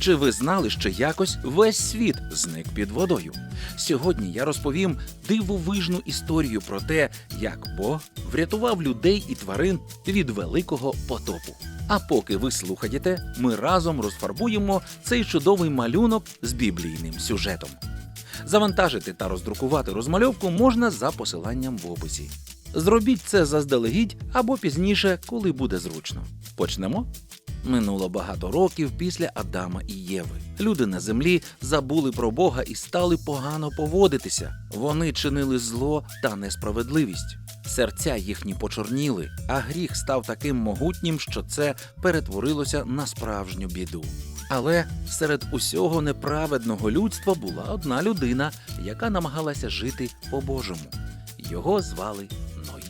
Чи ви знали, що якось весь світ зник під водою? Сьогодні я розповім дивовижну історію про те, як Бог врятував людей і тварин від великого потопу. А поки ви слухаєте, ми разом розфарбуємо цей чудовий малюнок з біблійним сюжетом. Завантажити та роздрукувати розмальовку можна за посиланням в описі. Зробіть це заздалегідь або пізніше, коли буде зручно. Почнемо. Минуло багато років після Адама і Єви. Люди на землі забули про Бога і стали погано поводитися. Вони чинили зло та несправедливість. Серця їхні почорніли, а гріх став таким могутнім, що це перетворилося на справжню біду. Але серед усього неправедного людства була одна людина, яка намагалася жити по-божому. Його звали Ной.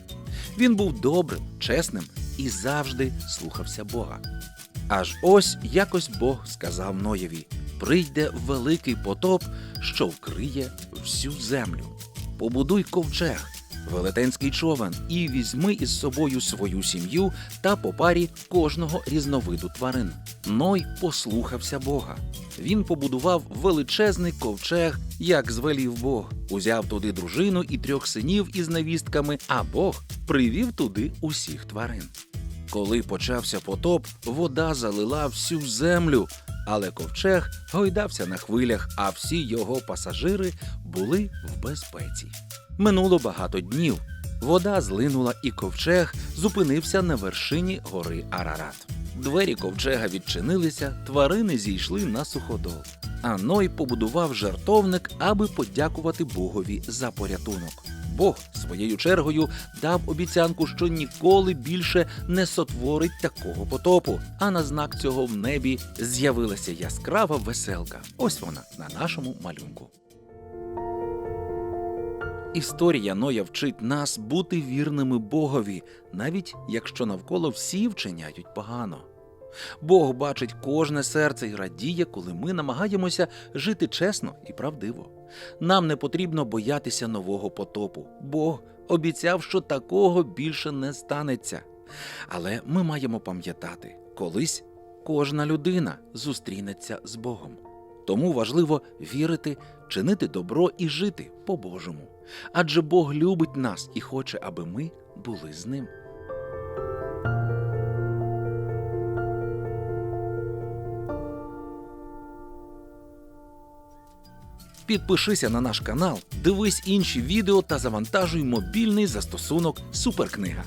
Він був добрим, чесним і завжди слухався Бога. Аж ось якось Бог сказав Ноєві: прийде великий потоп, що вкриє всю землю. Побудуй ковчег, велетенський човен, і візьми із собою свою сім'ю та по парі кожного різновиду тварин. Ной послухався Бога. Він побудував величезний ковчег, як звелів Бог, узяв туди дружину і трьох синів із невістками, а Бог привів туди усіх тварин. Коли почався потоп, вода залила всю землю, але ковчег гойдався на хвилях, а всі його пасажири були в безпеці. Минуло багато днів. Вода злинула, і ковчег зупинився на вершині гори Арарат. Двері ковчега відчинилися, тварини зійшли на суходол. А Ной побудував жертовник, аби подякувати Богові за порятунок. Бог своєю чергою дав обіцянку, що ніколи більше не сотворить такого потопу. А на знак цього в небі з'явилася яскрава веселка. Ось вона на нашому малюнку. Історія Ноя вчить нас бути вірними Богові, навіть якщо навколо всі вчиняють погано. Бог бачить кожне серце і радіє, коли ми намагаємося жити чесно і правдиво. Нам не потрібно боятися нового потопу. Бог обіцяв, що такого більше не станеться. Але ми маємо пам'ятати, колись кожна людина зустрінеться з Богом. Тому важливо вірити, чинити добро і жити по-божому. Адже Бог любить нас і хоче, аби ми були з ним. Підпишися на наш канал, дивись інші відео та завантажуй мобільний застосунок Суперкнига.